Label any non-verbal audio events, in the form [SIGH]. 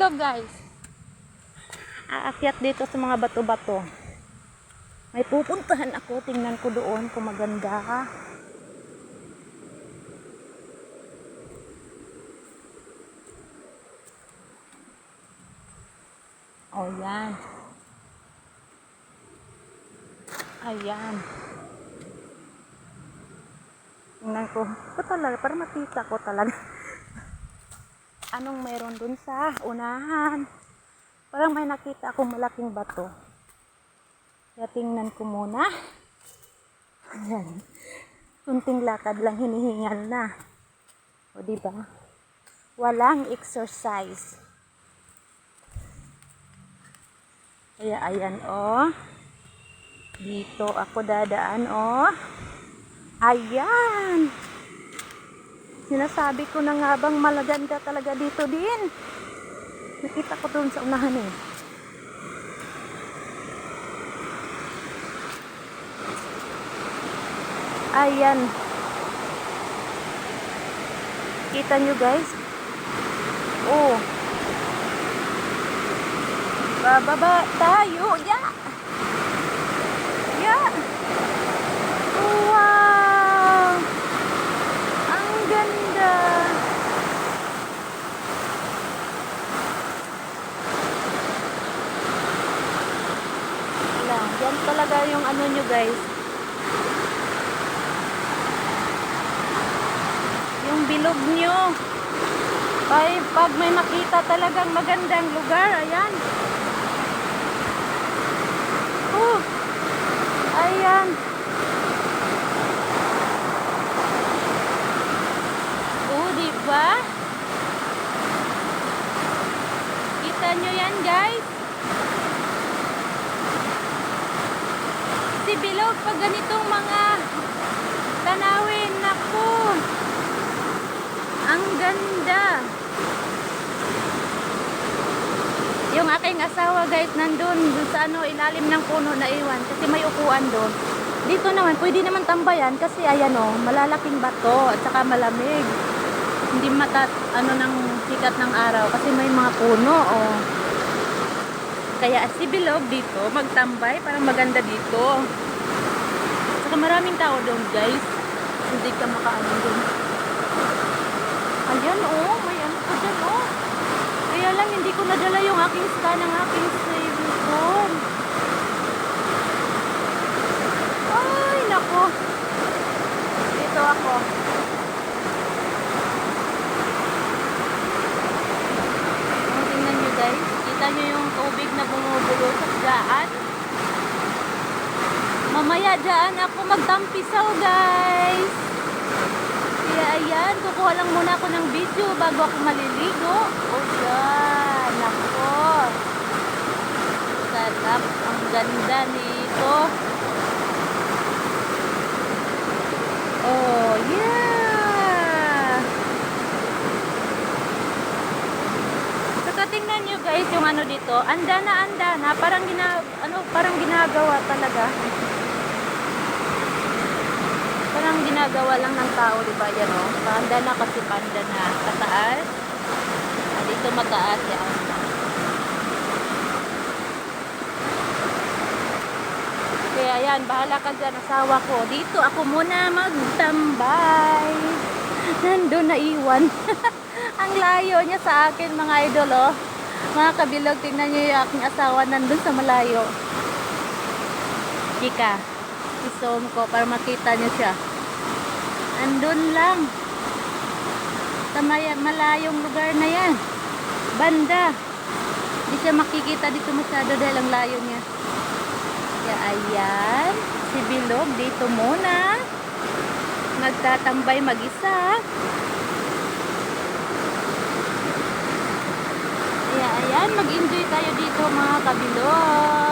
bilog guys. Aakyat dito sa mga bato-bato. May pupuntahan ako. Tingnan ko doon kung maganda. Oh, yan. Ayan. Tingnan ko. Ito talaga, para makita ko talaga. Anong mayroon dun sa unahan? Parang may nakita akong malaking bato. Kaya tingnan ko muna. Ayan. Kunting lakad lang hinihingal na. O di ba? Walang exercise. Kaya ayan oh. Dito ako dadaan oh. Ayan. Sinasabi ko na nga bang malaganda talaga dito din. Nakita ko doon sa unahan eh. Ayan. Kita nyo guys? Oh. Bababa tayo. Ya. Ya. Wow. Ang ganda. Wala. Yan talaga yung ano nyo guys. Yung bilog nyo. Ay, pag may makita talagang magandang lugar, ayan. Oh, ayan. Oh, di ba? Kita nyo yan, guys? Bilog, pag ganitong mga tanawin, naku. Ang ganda. Yung aking asawa guys nandun dun sa ano ilalim ng puno na iwan kasi may upuan doon. Dito naman pwede naman tambayan kasi ayan oh, malalaking bato at saka malamig. Hindi mata ano ng sikat ng araw kasi may mga puno oh. Kaya si Bilog dito magtambay parang maganda dito. Saka maraming tao doon guys. Hindi ka makaano doon. Ayan oh, may ano pa dyan oh. Kaya lang hindi ko nadala yung aking scan ng aking saving phone. Ay, nako. Dito ako. Oh, tingnan nyo guys. Kita nyo yung tubig na bumubulo sa daan. Mamaya dyan ako magtampisaw guys. Kaya ayan, kukuha lang muna ako ng video bago ako maliligo. O yan, nako. Sarap, ang ganda nito. Oh, yeah. Saka tingnan nyo guys yung ano dito. Anda na, anda na. Parang, gina, ano, parang ginagawa talaga. Parang ginagawa lang ng tao, di ba? Yan o. Panda na kasi panda na. Kataas. Ah, dito mataas yan. Kaya yan, bahala ka dyan, asawa ko. Dito ako muna magtambay. Nandun na iwan. [LAUGHS] Ang layo niya sa akin, mga idol, oh. Mga kabilog, tingnan niyo yung aking asawa nandun sa malayo. Chika, isom ko para makita niyo siya. Andun lang. Sa maya, malayong lugar na yan. Banda. Hindi siya makikita dito masyado dahil ang layo niya. Kaya ayan. Si Bilog dito muna. Magtatambay mag-isa. Kaya ayan, mag-enjoy tayo dito mga kabilog.